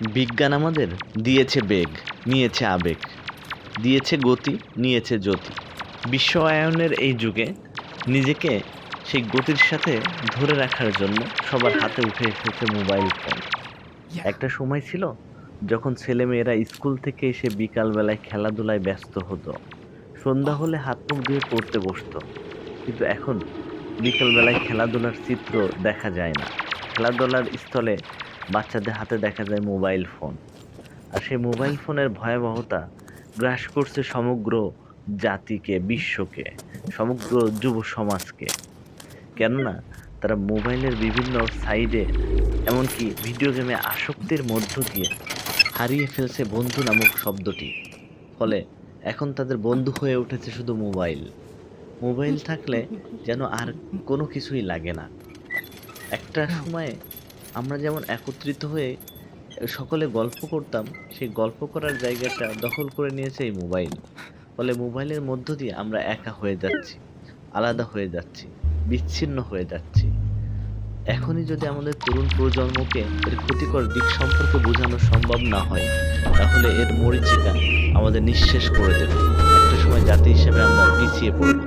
বিজ্ঞান আমাদের দিয়েছে বেগ নিয়েছে আবেগ। দিয়েছে গতি নিয়েছে জ্যোতি। বিশ্বায়নের এই যুগে নিজেকে সেই গতির সাথে ধরে রাখার জন্য সবার হাতে উঠে এসেছে মোবাইল ফোন। একটা সময় ছিল যখন ছেলেমেয়েরা স্কুল থেকে এসে বিকালবেলায় খেলাধুলায় ব্যস্ত হতো। সন্ধ্যা হলে হাত মুখ ধুয়ে পড়তে বসতো। কিন্তু এখন বিকালবেলায় খেলাধুলার চিত্র দেখা যায় না। খেলাধুলার স্থলে বাচ্চাদের হাতে দেখা যায় মোবাইল ফোন। আর সেই মোবাইল ফোনের ভয়াবহতা গ্রাস করছে সমগ্র জাতিকে, বিশ্বকে, সমগ্র যুব সমাজকে। কেননা, তারা মোবাইলের বিভিন্ন সাইডে, এমনকি ভিডিও গেমে আসক্তির মধ্য দিয়ে হারিয়ে ফেলছে বন্ধু নামক শব্দটি। ফলে এখন তাদের বন্ধু হয়ে উঠেছে শুধু মোবাইল। মোবাইল থাকলে যেন আর কোনো কিছুই লাগে না। একটা সময়ে আমরা যেমন একত্রিত হয়ে সকলে গল্প করতাম, সেই গল্প করার জায়গাটা দখল করে নিয়েছে এই মোবাইল। ফলে মোবাইলের মধ্য দিয়ে আমরা একা হয়ে যাচ্ছি, আলাদা হয়ে যাচ্ছি, বিচ্ছিন্ন হয়ে যাচ্ছি। এখনই যদি আমাদের তরুণ প্রজন্মকে এর ক্ষতিকর দিক সম্পর্কে বোঝানো সম্ভব না হয়, তাহলে এর মরিচিকা আমাদের নিঃশেষ করে দেবে। একটা সময় জাতি হিসেবে আমরা পিছিয়ে পড়ব।